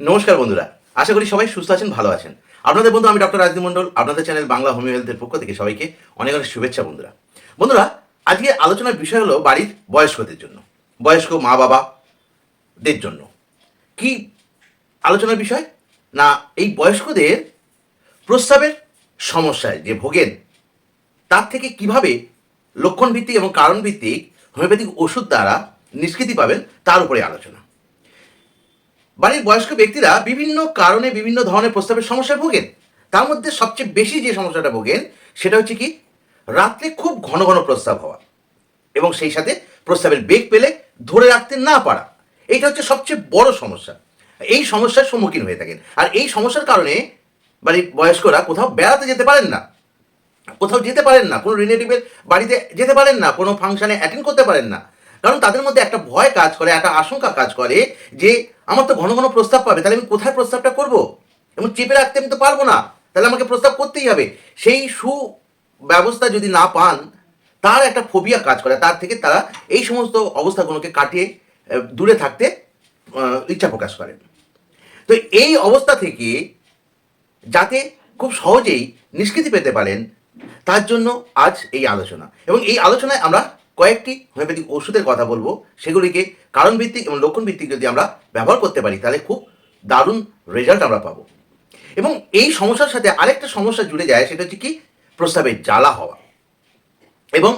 নমস্কার বন্ধুরা, আশা করি সবাই সুস্থ আছেন, ভালো আছেন। আপনাদের বন্ধু আমি ডক্টর রাজদীপ মন্ডল আপনাদের চ্যানেল বাংলা হোমিও হেলথের পক্ষ থেকে সবাইকে অনেক অনেক শুভেচ্ছা বন্ধুরা। বন্ধুরা, আজকে আলোচনার বিষয় হলো বাড়ির বয়স্কদের জন্য, বয়স্ক মা বাবাদের জন্য। কি আলোচনার বিষয়? না, এই বয়স্কদের প্রস্রাবের সমস্যায় যে ভোগেন, তার থেকে কীভাবে লক্ষণ ভিত্তিক এবং কারণ ভিত্তিক হোমিওপ্যাথিক ওষুধ দ্বারা নিষ্কৃতি পাবেন, তার উপরে আলোচনা। বাড়ির বয়স্ক ব্যক্তিরা বিভিন্ন কারণে বিভিন্ন ধরনের প্রস্তাবের সমস্যায় ভোগেন। তার মধ্যে সবচেয়ে বেশি যে সমস্যাটা ভোগেন, সেটা হচ্ছে কি? রাত্রে খুব ঘন ঘন প্রস্তাব হওয়া এবং সেই সাথে প্রস্তাবের বেগ পেলে ধরে রাখতে না পারা। এইটা হচ্ছে সবচেয়ে বড় সমস্যা। এই সমস্যার সম্মুখীন হয়ে থাকেন। আর এই সমস্যার কারণে বাড়ির বয়স্করা কোথাও বেড়াতে যেতে পারেন না। কোথাও যেতে পারেন না। কোনো রিলেটিভের বাড়িতে যেতে পারেন না। কোনো ফাংশনে অ্যাটেন্ড করতে পারেন না। কারণ তাদের মধ্যে একটা ভয় কাজ করে, একটা আশঙ্কা কাজ করে যে আমার তো ঘন ঘন প্রস্তাব পাবে, তাহলে আমি কোথায় প্রস্তাবটা করব? এবং চেপে রাখতে আমি তো পারব না, তাহলে আমাকে প্রস্তাব করতেই হবে। সেই সুব্যবস্থা যদি না পান, তার একটা ফোবিয়া কাজ করে, তার থেকে তারা এই সমস্ত অবস্থাগুলোকে কাটিয়ে দূরে থাকতে ইচ্ছা প্রকাশ করেন তো এই অবস্থা থেকে যাতে খুব সহজেই নিষ্কৃতি পেতে পারেন, তার জন্য আজ এই আলোচনা। এবং এই আলোচনায় আমরা কয়েকটি হোমিওপ্যাথিক ওষুধের কথা বলব। সেগুলিকে কারণ ভিত্তিক এবং লক্ষণ ভিত্তিক যদি আমরা ব্যবহার করতে পারি, তাহলে খুব দারুণ রেজাল্ট আমরা পাবো। এবং এই সমস্যার সাথে আরেকটা সমস্যা জুড়ে যায়, সেটা হচ্ছে কি? প্রস্তাবের জ্বালা হওয়া। এবং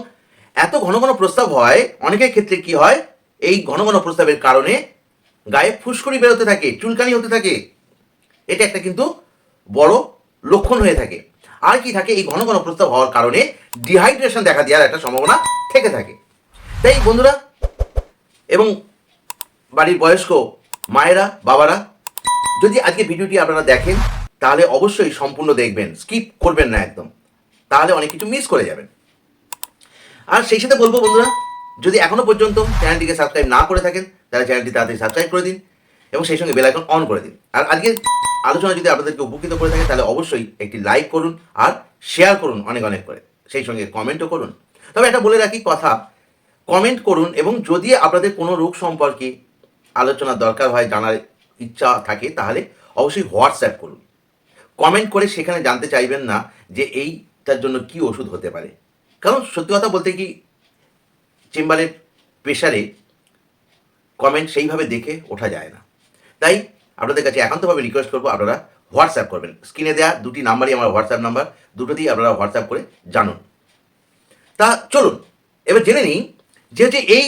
এত ঘন ঘন প্রস্তাব হয়, অনেকের ক্ষেত্রে কি হয়? এই ঘন ঘন প্রস্তাবের কারণে গায়ে ফুসকুড়ি বেরোতে থাকে, চুলকানি হতে থাকে। এটা একটা কিন্তু বড় লক্ষণ হয়ে থাকে। আর কি থাকে? এই ঘন ঘন প্রস্তাব হওয়ার কারণে ডিহাইড্রেশন দেখা দেওয়ার একটা সম্ভাবনা থেকে থাকে। তাই বন্ধুরা, এবং বাড়ির বয়স্ক মায়েরা, বাবারা, যদি আজকে ভিডিওটি আপনারা দেখেন, তাহলে অবশ্যই সম্পূর্ণ দেখবেন স্কিপ করবেন না একদম। তাহলে অনেক কিছু মিস করে যাবেন। আর সেই সাথে বলব বন্ধুরা, যদি এখনও পর্যন্ত চ্যানেলটিকে সাবস্ক্রাইব না করে থাকেন, তাহলে চ্যানেলটি তাড়াতাড়ি সাবস্ক্রাইব করে দিন, এবং সেই সঙ্গে বেল আইকন অন করে দিন। আর আজকের আলোচনা যদি আপনাদেরকে উপকৃত করে থাকে, তাহলে অবশ্যই একটি লাইক করুন আর শেয়ার করুন অনেক অনেক করে। সেই সঙ্গে কমেন্টও করুন। তবে এটা বলে রাখি কথা কমেন্ট করুন এবং যদি আপনাদের কোনো রোগ সম্পর্কে আলোচনার দরকার হয়, জানার ইচ্ছা থাকে, তাহলে অবশ্যই হোয়াটসঅ্যাপ করুন। কমেন্ট করে সেখানে জানতে চাইবেন না যে এইটার জন্য কি ওষুধ হতে পারে। কারণ সত্যি কথা বলতে কি, চেম্বারের প্রেশারে কমেন্ট সেইভাবে দেখে ওঠা যায় না। তাই আপনাদের কাছে একান্তভাবে রিকোয়েস্ট করব, আপনারা হোয়াটসঅ্যাপ করবেন। স্ক্রিনে দেওয়া দুটি নাম্বারই আমার হোয়াটসঅ্যাপ নাম্বার, দুটোতেই আপনারা হোয়াটসঅ্যাপ করে জানুন। তা চলুন, এবার জেনে নিই যে হচ্ছে এই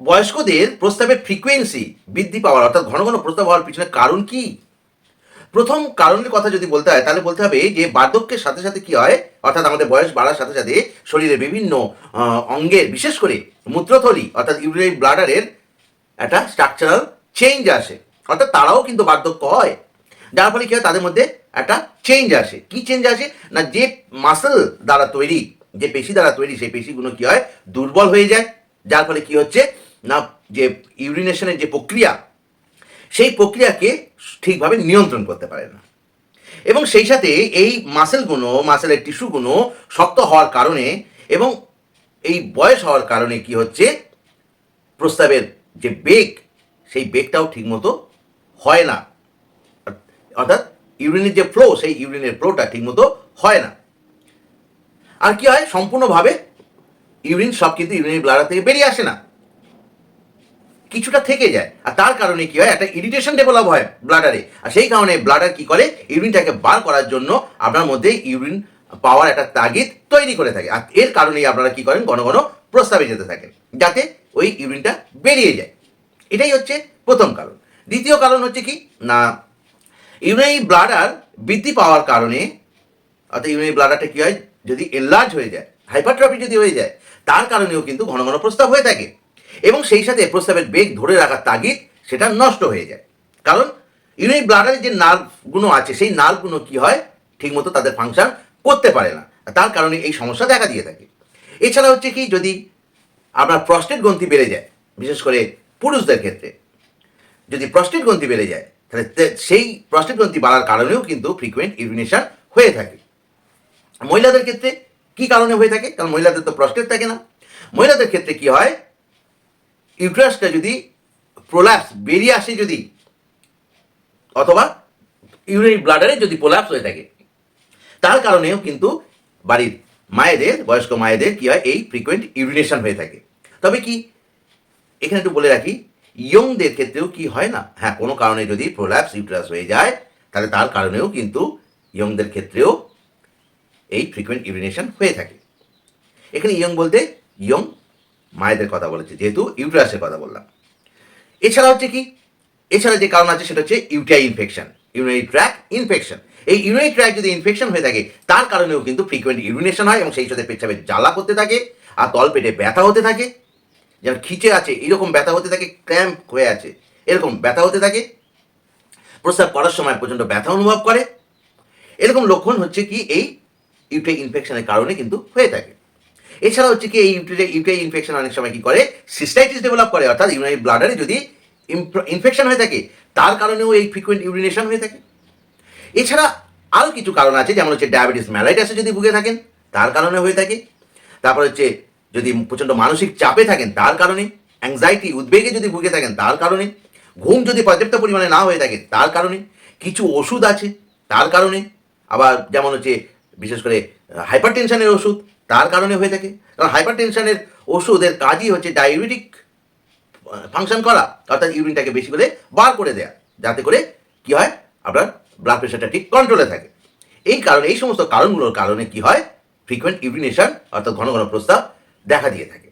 বয়স্কদের প্রস্তাবের ফ্রিকোয়েন্সি বৃদ্ধি পাওয়ার, অর্থাৎ ঘন ঘন প্রস্তাব হওয়ার পিছনে কারণ কি? প্রথম কারণের কথা যদি বলতে হয়, তাহলে বলতে হবে যে বার্ধক্যের সাথে সাথে কি হয়? অর্থাৎ আমাদের বয়স বাড়ার সাথে সাথে শরীরের বিভিন্ন অঙ্গের, বিশেষ করে মূত্রথলি, অর্থাৎ ইউরিনারি ব্লাডারের একটা স্ট্রাকচারাল চেঞ্জ আসে। অর্থাৎ তারাও কিন্তু বার্ধক্য হয়। যার ফলে কি হয়? তাদের মধ্যে একটা চেঞ্জ আসে। কি চেঞ্জ আসে? না, যে মাসেল দ্বারা তৈরি, যে পেশি দ্বারা তৈরি, সেই পেশিগুলো কি হয়? দুর্বল হয়ে যায়। যার ফলে কি হচ্ছে? না, যে ইউরিনেশনের যে প্রক্রিয়া, সেই প্রক্রিয়াকে ঠিকভাবে নিয়ন্ত্রণ করতে পারে না। এবং সেই সাথে এই মাসেলগুলো মাসেলের টিস্যুগুলো শক্ত হওয়ার কারণে এবং এই বয়স হওয়ার কারণে কি হচ্ছে? প্রস্তাবের যে বেগ সেই বেগটাও ঠিকমতো হয় না। অর্থাৎ ইউরিনের যে ফ্লো সেই ইউরিনের ফ্লোটা ঠিকমতো হয় না। আর কি হয়? সম্পূর্ণভাবে ইউরিন সব কিন্তু ইউরিনের ব্লাডার থেকে বেরিয়ে আসে না। কিছুটা থেকে যায়। আর তার কারণে কি হয়? একটা ইরিটেশন ডেভেলপ হয় ব্লাডারে আর সেই কারণে ব্লাডার কি করে? ইউরিনটাকে বার করার জন্য আপনার মধ্যে ইউরিন পাওয়ার একটা তাগিদ তৈরি করে থাকে। আর এর কারণেই আপনারা কি করেন? ঘন ঘন প্রস্তাবে যেতে থাকেন। যাতে ওই ইউরিনটা বেরিয়ে যায়। এটাই হচ্ছে প্রথম কারণ। দ্বিতীয় কারণ হচ্ছে কি? না ইউরিনারি ব্লাডার বৃদ্ধি পাওয়ার কারণে, অর্থাৎ ইউরিনারি ব্লাডারটা কি হয়? যদি এনলার্জ হয়ে যায় হাইপারট্রফি যদি হয়ে যায়, তার কারণেও কিন্তু ঘন ঘন প্রস্তাব হয়ে থাকে। এবং সেই সাথে প্রস্তাবের বেগ ধরে রাখার তাগিদ সেটা নষ্ট হয়ে যায়। কারণ ইউরিনারি ব্লাডারের যে নার্ভগুলো আছে, সেই নার্ভগুলো কি হয়? ঠিকমতো তাদের ফাংশন করতে পারে না। তার কারণে এই সমস্যা দেখা দিয়ে থাকে। এছাড়া হচ্ছে কি, যদি আপনার প্রস্টেট গ্রন্থি বেড়ে যায়, বিশেষ করে পুরুষদের ক্ষেত্রে যদি প্রস্টেট গ্রন্থি বেড়ে যায়, তাহলে সেই প্রস্টেট গ্রন্থি বাড়ার কারণেও কিন্তু ফ্রিকুয়েন্ট ইউরিনেশন হয়ে থাকে। মহিলাদের ক্ষেত্রে কি কারণে হয়ে থাকে? কারণ মহিলাদের তো প্রস্টেট থাকে না। মহিলাদের ক্ষেত্রে কি হয়? ইউট্রাসটা যদি প্রোল্যাপস বেরিয়ে আসে যদি, অথবা ইউরিনারি ব্লাডারে যদি প্রোলাপস হয়ে থাকে, তার কারণেও কিন্তু বাড়ির মায়েদের, বয়স্ক মায়েদের কি হয়? এই ফ্রিকোয়েন্ট ইউরিনেশন হয়ে থাকে। তবে কি? এখানে একটু বলে রাখি ইয়ংদের ক্ষেত্রেও কি হয় না? হ্যাঁ কোনো কারণে যদি প্রোল্যাপস ইউট্রাস হয়ে যায়, তাহলে তার কারণেও কিন্তু ইয়ংদের ক্ষেত্রেও এই ফ্রিকোয়েন্ট ইউরিনেশন হয়ে থাকে। এখানে ইয়ং বলতে ইয়ং মায়েদের কথা বলেছে, যেহেতু ইউট্রাসের কথা বললাম। এছাড়া হচ্ছে কি? এছাড়া যে কারণ আছে, সেটা হচ্ছে UTI infection urinary tract infection এই ইউরিনারি ট্র্যাক যদি ইনফেকশন হয়ে থাকে, তার কারণেও কিন্তু ফ্রিকুয়েন্ট ইউরিনেশন হয় এবং সেই সাথে পেচ্ছাপের জ্বালা করতে থাকে, আর তল পেটে ব্যথা হতে থাকে। যেন খিচে আছে, এরকম ব্যথা হতে থাকে ক্র্যাম্প হয়ে আছে। এরকম ব্যথা হতে থাকে, প্রস্রাব করার সময় পর্যন্ত ব্যথা অনুভব করে। এরকম লক্ষণ হচ্ছে কি, এই ইউটিআই ইনফেকশনের কারণে কিন্তু হয়ে থাকে। এছাড়া হচ্ছে কি, এই ইউটিআই ইউটিআই ইনফেকশন অনেক সময় কি করে সিস্টাইটিস ডেভেলপ করে, অর্থাৎ ইউনারি ব্লাডারে যদি ইনফেকশন হয়ে থাকে, তার কারণেও এই ফ্রিকুয়েন্ট ইউরিনেশন হয়ে থাকে। এছাড়া আরও কিছু কারণ আছে, যেমন হচ্ছে ডায়াবেটিস ম্যালাইটাসে যদি ভুগে থাকেন, তার কারণে হয়ে থাকে। তারপর হচ্ছে যদি প্রচণ্ড মানসিক চাপে থাকেন, তার কারণে অ্যাংজাইটি উদ্বেগে যদি ভুগে থাকেন, তার কারণে, ঘুম যদি পর্যাপ্ত পরিমাণে না হয়ে থাকে, তার কারণে, কিছু ওষুধ আছে, তার কারণে, আবার যেমন হচ্ছে, বিশেষ করে হাইপার টেনশনের ওষুধ, তার কারণে হয়ে থাকে। কারণ হাইপার টেনশনের ওষুধের কাজই হচ্ছে ডায়াবেটিক ফাংশন করা, অর্থাৎ ইউরিনটাকে বেশি করে বার করে দেয়া, যাতে করে কি হয়, আপনার ব্লাড প্রেশারটা ঠিক কন্ট্রোলে থাকে। এই কারণে, এই সমস্ত কারণগুলোর কারণে কি হয় ফ্রিকোয়েন্ট ইউরিনেশন অর্থাৎ ঘন ঘন প্রস্তাব দেখা দিয়ে থাকে।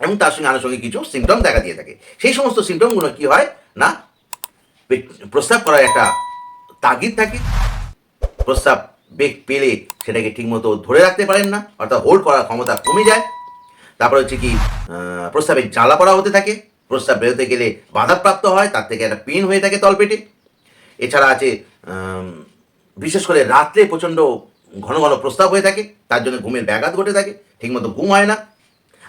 এবং তার সঙ্গে আনুষঙ্গিক কিছু সিমটম দেখা দিয়ে থাকে। সেই সমস্ত সিমটমগুলো কি হয় না? পে- প্রস্রাব করার একটা তাগিদ থাকে। প্রস্রাব বেগ পেলে সেটাকে ঠিকমতো ধরে রাখতে পারেন না অর্থাৎ হোল্ড করার ক্ষমতা কমে যায়। তারপর হচ্ছে কি আহ, প্রস্রাবে জ্বালা পড়া হতে থাকে। প্রস্রাব বেরোতে গেলে বাধাপ্রাপ্ত হয় তার থেকে একটা পেন হয়ে থাকে তলপেটে। এছাড়া আছে বিশেষ করে রাত্রে প্রচণ্ড ঘন ঘন প্রস্তাব হয়ে থাকে। তার জন্য ঘুমের ব্যাঘাত ঘটে থাকে। ঠিকমতো ঘুম হয় না।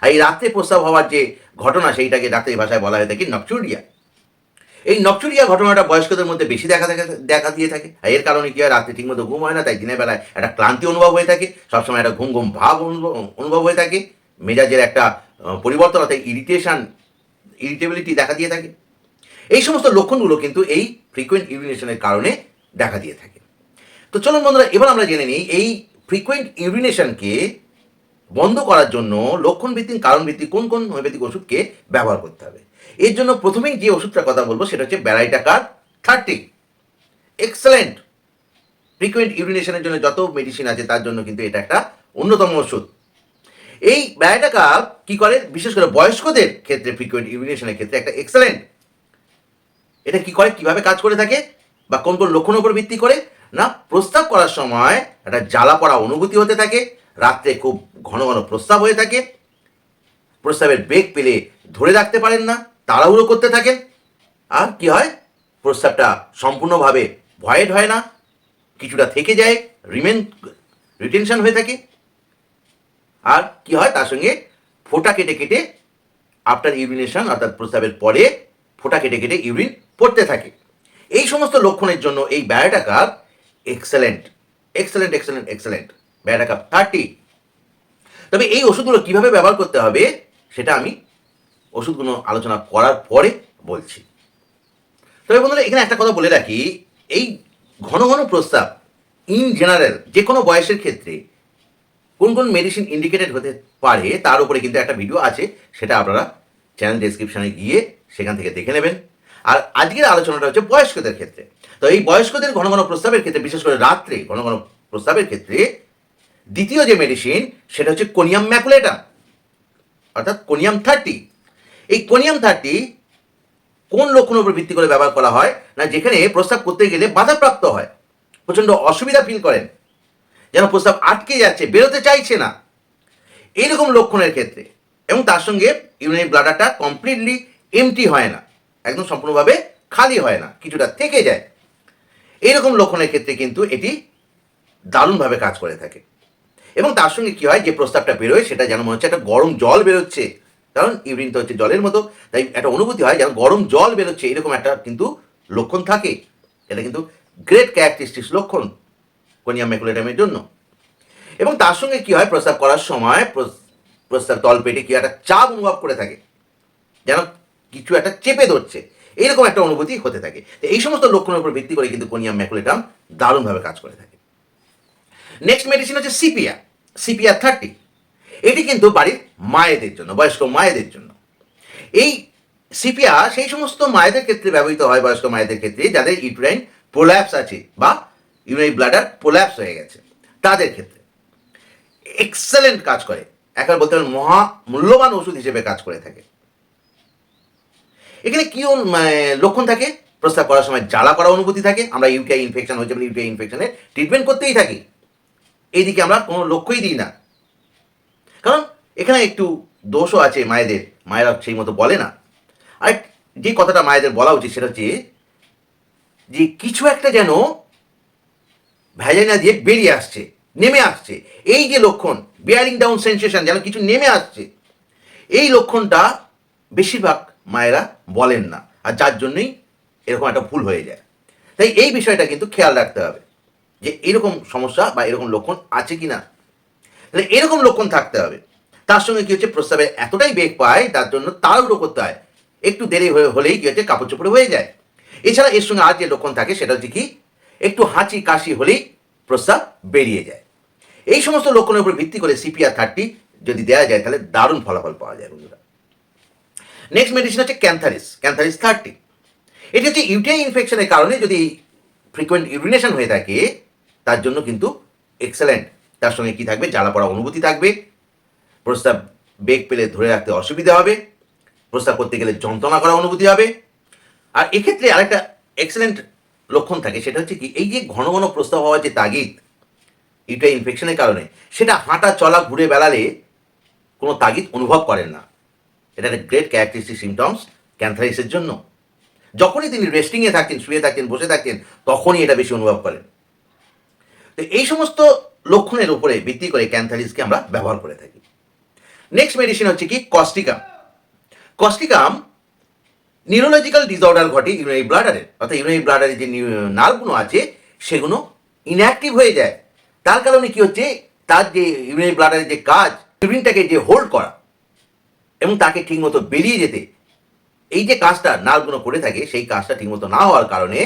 আর এই রাত্রে প্রস্তাব হওয়ার যে ঘটনা, সেইটাকে ডাক্তারি ভাষায় বলা হয়ে থাকে নকচুরিয়া। এই নকচুরিয়া ঘটনাটা বয়স্কদের মধ্যে বেশি দেখা দেখা দেখা দিয়ে থাকে। আর এর কারণে কি হয়, রাত্রে ঠিকমতো ঘুম হয় না, তাই দিনের বেলায় একটা ক্লান্তি অনুভব হয়ে থাকে। সবসময় একটা ঘুম ঘুম ভাব অনুভব অনুভব হয়ে থাকে। মেজাজের একটা পরিবর্তন অর্থাৎ ইরিটেশন ইরিটেবিলিটি দেখা দিয়ে থাকে। এই সমস্ত লক্ষণগুলো কিন্তু এই ফ্রিকোয়েন্ট ইউরিনেশনের কারণে দেখা দিয়ে থাকে। তো চলুন বন্ধুরা, এবার আমরা জেনে নিই, এই ফ্রিকোয়েন্ট ইউরিনেশনকে বন্ধ করার জন্য লক্ষণ ভিত্তিক কারণ ভিত্তিক কোন কোন হোমিওপ্যাথিক ওষুধকে ব্যবহার করতে হবে? এর জন্য প্রথমেই যে ওষুধটার কথা বলব সেটা হচ্ছে baryta carb thirty. Excellent. Frequent ইউরিনেশনের জন্য যত মেডিসিন আছে তার জন্য কিন্তু এটা একটা অন্যতম ওষুধ। এই ব্যারাইটাকার কি করে? বিশেষ করে বয়স্কদের ক্ষেত্রে, ফ্রিকুয়েন্ট ইউরিনেশনের ক্ষেত্রে একটা এক্সেলেন্ট। এটা কি করে? কীভাবে কাজ করে থাকে? বা কোন কোন লক্ষণের উপর ভিত্তি করে? না প্রস্তাব করার সময় একটা জ্বালা পড়া অনুভূতি হতে থাকে। রাত্রে খুব ঘন ঘন প্রস্তাব হয়ে থাকে। প্রস্তাবের বেগ পেলে ধরে রাখতে পারেন না, তাড়াহুড়ো করতে থাকেন। আর কি হয়? প্রস্তাবটা সম্পূর্ণভাবে ভয়েড হয় না। কিছুটা থেকে যায় রিমেন রিটেনশন হয়ে থাকে। আর কি হয়? তার সঙ্গে ফোঁটা কেটে কেটে আফটার ইউরিনেশন অর্থাৎ প্রস্তাবের পরে ফোঁটা কেটে কেটে ইউরিন পড়তে থাকে। এই সমস্ত লক্ষণের জন্য এই বায়োটাকাপ এক্সেলেন্ট এক্সেলেন্ট এক্সেলেন্ট এক্সেলেন্ট বায়োটাকাপ থার্টি তবে এই ওষুধগুলো কীভাবে ব্যবহার করতে হবে, সেটা আমি ওষুধগুলো আলোচনা করার পরে বলছি। তবে বন্ধুরা, এখানে একটা কথা বলে রাখি, এই ঘন ঘন প্রস্তাব ইন জেনারেল যে কোনো বয়সের ক্ষেত্রে কোন কোন মেডিসিন ইন্ডিকেটেড হতে পারে, তার উপরে কিন্তু একটা ভিডিও আছে, সেটা আপনারা চ্যানেল ডেসক্রিপশনে গিয়ে সেখান থেকে দেখে নেবেন। আর আজকের আলোচনাটা হচ্ছে বয়স্কদের ক্ষেত্রে। তো এই বয়স্কদের ঘন ঘন প্রস্তাবের ক্ষেত্রে, বিশেষ করে রাত্রে ঘন ঘন প্রস্তাবের ক্ষেত্রে দ্বিতীয় যে মেডিসিন সেটা হচ্ছে কোনিয়াম ম্যাকুলেটাম অর্থাৎ কোনিয়াম থার্টি এই কোনিয়াম থার্টি কোন লক্ষণের উপর ভিত্তি করে ব্যবহার করা হয়? না, যেখানে প্রস্তাব করতে গেলে বাধাপ্রাপ্ত হয়। প্রচণ্ড অসুবিধা ফিল করেন। যেন প্রস্তাব আটকে যাচ্ছে, বেরোতে চাইছে না। এইরকম লক্ষণের ক্ষেত্রে। এবং তার সঙ্গে ইউরিনারি ব্লাডারটা কমপ্লিটলি এমটি হয় না। একদম সম্পূর্ণভাবে খালি হয় না। কিছুটা থেকে যায়। এইরকম লক্ষণের ক্ষেত্রে কিন্তু এটি দারুণভাবে কাজ করে থাকে। এবং তার সঙ্গে কি হয়, যে প্রস্তাবটা বেরোয়, সেটা যেন মনে হচ্ছে একটা গরম জল বেরোচ্ছে। কারণ ইউরিন তো হচ্ছে জলের মতো, তাই একটা অনুভূতি হয় যেন গরম জল বেরোচ্ছে, এরকম একটা কিন্তু লক্ষণ থাকে। এটা কিন্তু গ্রেট ক্যারেক্টারিস্টিক্স লক্ষণ কোনিয়াম ম্যাকুলেটামের জন্য। এবং তার সঙ্গে কি হয়, প্রস্তাব করার সময় প্রস- প্রস্তাব তল পেটে কি একটা চাপ অনুভব করে থাকে। যেন কিছু একটা চেপে ধরছে। এরকম একটা অনুভূতি হতে থাকে। এই সমস্ত লক্ষণের উপর ভিত্তি করে কিন্তু কোনিয়াম ম্যাকুলেটাম দারুণভাবে কাজ করে থাকে। নেক্সট মেডিসিন হচ্ছে সিপিয়া সিপিয়া থার্টি এটি কিন্তু বাড়ির মায়েদের জন্য, বয়স্ক মায়েদের জন্য। এই সিপিয়া সেই সমস্ত মায়েদের ক্ষেত্রে ব্যবহৃত হয়, বয়স্ক মায়েদের ক্ষেত্রে, যাদের ইউট্রাইন প্রোল্যাপস আছে বা ইউনারি ব্লাডার প্রোল্যাপস হয়ে গেছে। তাদের ক্ষেত্রে। এক্সেলেন্ট কাজ করে। একবার বলতে পারেন মহা মূল্যবান ওষুধ হিসেবে কাজ করে থাকে। এখানে কি লক্ষণ থাকে? প্রস্তাব করার সময় জ্বালা করা অনুভূতি থাকে। আমরা ইউটিআই ইনফেকশন হয়েছে ইউটিআই ইনফেকশনের ট্রিটমেন্ট করতেই থাকি। এইদিকে আমরা কোনো লক্ষ্যই দিই না। কারণ এখানে একটু দোষও আছে মায়েদের। মায়েরা সেই মতো বলে না। আর যে কথাটা মায়েদের বলা উচিত সেটা হচ্ছে যে কিছু একটা যেন ভ্যাজাইনা দিয়ে বেরিয়ে আসছে, নেমে আসছে। এই যে লক্ষণ বিয়ারিং ডাউন সেন্সেশন যেন কিছু নেমে আসছে, এই লক্ষণটা বেশিরভাগ মায়েরা বলেন না। আর যার জন্যই এরকম একটা ভুল হয়ে যায়। তাই এই বিষয়টা কিন্তু খেয়াল রাখতে হবে। যে এরকম সমস্যা বা এরকম লক্ষণ আছে কি না তাহলে এরকম লক্ষণ থাকতে হবে। তার সঙ্গে কি হচ্ছে? প্রস্তাবে এতটাই বেগ পায়, তার জন্য তাড়াহুড়ো করতে হয়। একটু দেরি হয়ে হলেই কি হচ্ছে? কাপড় চোপড়ে হয়ে যায়। এছাড়া এর সঙ্গে আর যে লক্ষণ থাকে, সেটা হচ্ছে কি? একটু হাঁচি কাশি হলেই প্রস্তাব বেরিয়ে যায়। এই সমস্ত লক্ষণের উপর ভিত্তি করে সিপিআর থার্টি যদি দেওয়া যায়, তাহলে দারুণ ফলাফল পাওয়া যায় বন্ধুরা। নেক্সট মেডিসিন হচ্ছে ক্যান্থারিস ক্যান্থারিস থার্টি এটি হচ্ছে ইউটিআই ইনফেকশনের কারণে যদি ফ্রিকোয়েন্ট ইউরিনেশন হয়ে থাকে তার জন্য কিন্তু এক্সেলেন্ট তার সঙ্গে কি থাকবে? জ্বালা পড়া অনুভূতি থাকবে। প্রস্তাব বেগ পেলে ধরে রাখতে অসুবিধা হবে। প্রস্তাব করতে গেলে যন্ত্রণা করা অনুভূতি হবে। আর এক্ষেত্রে আরেকটা এক্সেলেন্ট লক্ষণ থাকে, সেটা হচ্ছে কি, এই যে ঘন ঘন প্রস্তাব হওয়ার যে তাগিদ ইউটিআই ইনফেকশনের কারণে, সেটা হাঁটা চলা ঘুরে বেড়ালে কোনো তাগিদ অনুভব করেন না। এটা একটা গ্রেট ক্যারেক্টারিস্টিক সিমটমস ক্যান্থারিসের জন্য। যখনই তিনি রেস্টিংয়ে থাকতেন শুয়ে থাকতেন বসে থাকতেন তখনই এটা বেশি অনুভব করেন। তো এই সমস্ত লক্ষণের উপরে ভিত্তি করে ক্যান্থারিসকে আমরা ব্যবহার করে থাকি। নেক্সট মেডিসিন হচ্ছে কি? কস্টিকাম কস্টিকাম নিউরোলজিক্যাল ডিসঅর্ডার ঘটে ইউনারি ব্লাডারের অর্থাৎ ইউনারি ব্লাডারের যে নার্ভগুলো আছে, সেগুলো ইনঅ্যাক্টিভ হয়ে যায়। তার কারণে কি হচ্ছে? তার যে ইউনারি ব্লাডারের যে কাজ ইউরিনটাকে যে হোল্ড করা এবং তাকে ঠিকমতো বেরিয়ে যেতে, এই যে কাজটা নার্ভগুলো করে থাকে, সেই কাজটা ঠিকমতো না হওয়ার কারণে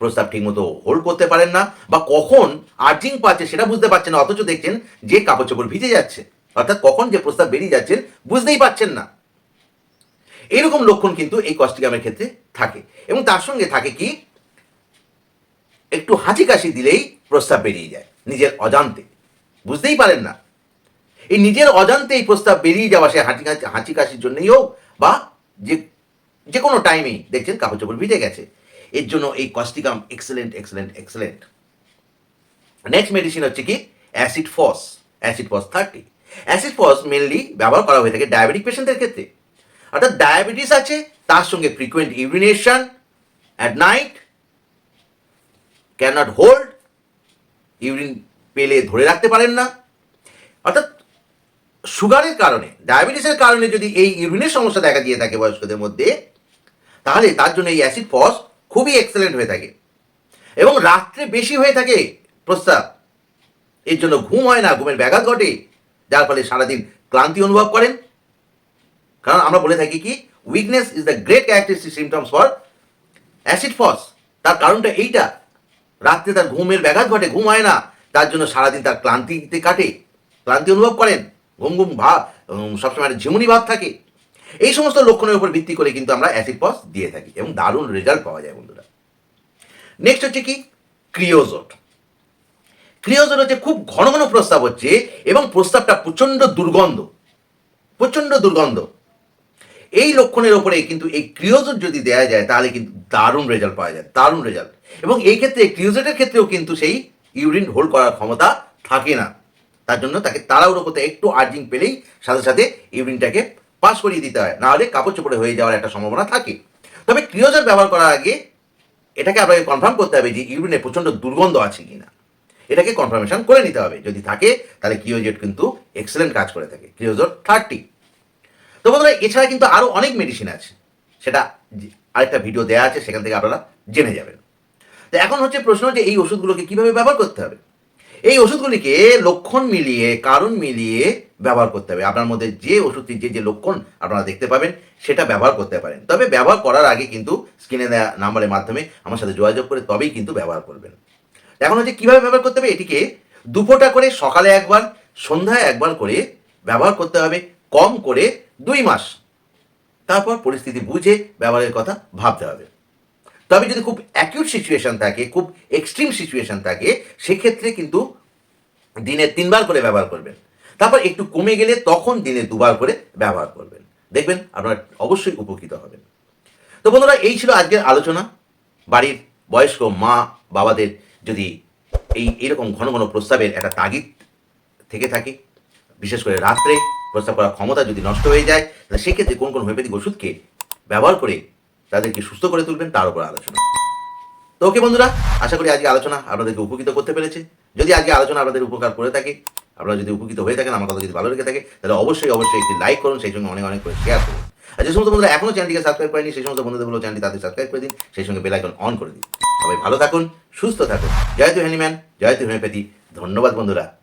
প্রস্তাব ঠিকমতো হোল্ড করতে পারেন না, বা কখন আর্জিং পাচ্ছে সেটা বুঝতে পারছেন না, অথচ দেখছেন যে কাপড় চোপড় ভিজে যাচ্ছে। অর্থাৎ কখন যে প্রস্তাব বেরিয়ে যাচ্ছেন বুঝতেই পারছেন না। এরকম লক্ষণ কিন্তু এই কস্টিকামের ক্ষেত্রে থাকে। এবং তার সঙ্গে থাকে কি, একটু হাঁচি কাশি দিলেই প্রস্তাব বেরিয়ে যায়, নিজের অজান্তে। বুঝতেই পারেন না। এই নিজের অজান্তে এই প্রস্তাব বেরিয়ে যাওয়া সে হাঁচি হাঁচি কাশির জন্যই হোক, বা যে যে কোনো টাইমেই দেখছেন কাপড় চোপড় ভিজে গেছে। এর জন্য এই causticum excellent excellent excellent next medicine হচ্ছে কি? Acid phos acid phos thirty acid phos mainly ব্যবহার করা হয়ে থাকে ডায়াবেটিক পেশেন্টদের ক্ষেত্রে। অর্থাৎ ডায়াবেটিস আছে, তার সঙ্গে frequent urination at night can not hold urine পেলে ধরে রাখতে পারেন না। অর্থাৎ সুগারের কারণে ডায়াবেটিসের কারণে যদি এই ইউরিনের সমস্যা দেখা দিয়ে থাকে বয়স্কদের মধ্যে, তাহলে তার জন্য এই অ্যাসিড ফস খুবই এক্সেলেন্ট হয়ে থাকে। এবং রাত্রে বেশি হয়ে থাকে প্রস্তাব এর জন্য ঘুম হয় না, ঘুমের ব্যাঘাত ঘটে। যার ফলে সারাদিন ক্লান্তি অনুভব করেন। কারণ আমরা বলে থাকি কি weakness is the great characteristic symptoms for acid phos তার কারণটা এইটা, রাত্রে তার ঘুমের ব্যাঘাত ঘটে, ঘুম হয় না। তার জন্য সারাদিন তার ক্লান্তিতে কাটে। ক্লান্তি অনুভব করেন। ঘুম ঘুম ভাব সবসময় একটা ঝিমুনি ভাব থাকে। এই সমস্ত লক্ষণের উপর ভিত্তি করে কিন্তু আমরা অ্যাসিড পস দিয়ে থাকি এবং দারুণ রেজাল্ট পাওয়া যায় বন্ধুরা। নেক্সট হচ্ছে কি? ক্রিওজোট ক্রিওজোট হচ্ছে খুব ঘন ঘন প্রস্তাব হচ্ছে এবং প্রস্তাবটা প্রচণ্ড দুর্গন্ধ প্রচণ্ড দুর্গন্ধ। এই লক্ষণের ওপরে কিন্তু এই ক্রিওজোট যদি দেওয়া যায় তাহলে কিন্তু দারুণ রেজাল্ট পাওয়া যায়, দারুণ রেজাল্ট এবং এই ক্ষেত্রে ক্রিওজোটের ক্ষেত্রেও কিন্তু সেই ইউরিন হোল্ড করার ক্ষমতা থাকে না। তার জন্য তাকে তাড়াহুড়ো করতে একটু আর্জিং পেলেই সাথে সাথে ইউরিনটাকে পাস করিয়ে দিতে হয়। নাহলে কাপড় চোপড়ে হয়ে যাওয়ার একটা সম্ভাবনা থাকে। তবে ক্রিওজোট ব্যবহার করার আগে এটাকে আপনাকে কনফার্ম করতে হবে যে ইউরিনে প্রচণ্ড দুর্গন্ধ আছে কিনা। এটাকে কনফার্মেশন করে নিতে হবে। যদি থাকে, তাহলে ক্রিওজেট কিন্তু এক্সেলেন্ট কাজ করে থাকে। ক্রিওজোট থার্টি তো বন্ধুরা, এছাড়া কিন্তু আরও অনেক মেডিসিন আছে। সেটা আরেকটা ভিডিও দেওয়া আছে, সেখান থেকে আপনারা জেনে যাবেন। তো এখন হচ্ছে প্রশ্ন যে এই ওষুধগুলোকে কীভাবে ব্যবহার করতে হবে? এই ওষুধগুলিকে লক্ষণ মিলিয়ে, কারণ মিলিয়ে ব্যবহার করতে হবে। আপনার মধ্যে যে ওষুধটির যে যে লক্ষণ আপনারা দেখতে পাবেন, সেটা ব্যবহার করতে পারেন। তবে ব্যবহার করার আগে কিন্তু স্ক্রিনে দেওয়া নাম্বারের মাধ্যমে আমার সাথে যোগাযোগ করে তবেই কিন্তু ব্যবহার করবেন। এখন হচ্ছে কীভাবে ব্যবহার করতে হবে? এটিকে দুপোটা করে সকালে একবার, সন্ধ্যায় একবার করে ব্যবহার করতে হবে। কম করে দুই মাস। তারপর পরিস্থিতি বুঝে ব্যবহারের কথা ভাবতে হবে। তবে যদি খুব অ্যাকিউট সিচুয়েশন থাকে, খুব এক্সট্রিম সিচুয়েশন থাকে, সেক্ষেত্রে কিন্তু দিনে তিনবার করে ব্যবহার করবেন। তারপর একটু কমে গেলে তখন দিনে দুবার করে ব্যবহার করবেন। দেখবেন আপনারা অবশ্যই উপকৃত হবেন। তো বন্ধুরা, এই ছিল আজকের আলোচনা। বাড়ির বয়স্ক মা বাবাদের যদি এই এরকম ঘন ঘন প্রস্তাবের একটা তাগিদ থেকে থাকে, বিশেষ করে রাত্রে প্রস্তাব করার ক্ষমতা যদি নষ্ট হয়ে যায়, তাহলে সেক্ষেত্রে কোন কোন হোমিওপ্যাথিক ওষুধকে ব্যবহার করে তাদেরকে সুস্থ করে তুলবেন, তার উপর আলোচনা। তো ওকে বন্ধুরা, আশা করি আজকে আলোচনা আপনাদেরকে উপকৃত করতে পেরেছে। যদি আজকে আলোচনা আপনাদের উপকার করে থাকে, আপনারা যদি উপকৃত হয়ে থাকেন, আমার কথা যদি ভালো লেগে থাকে, তাহলে অবশ্যই অবশ্যই একটি লাইক করুন, সেই সঙ্গে অনেক অনেক করে শেয়ার করুন। আর যে সমস্ত বন্ধুরা এখনও চ্যানেলটিকে সাবস্ক্রাইব করেনি, সেই সমস্ত বন্ধুদের বলো চ্যানেলটি তাদের সাবস্ক্রাইব করে দিন, সেই সঙ্গে বেল আইকন অন করে দিন। সবাই ভালো থাকুন, সুস্থ থাকুন। জয় তু হ্যানিম্যান, জয় তু হোমিওপ্যাথি। ধন্যবাদ বন্ধুরা।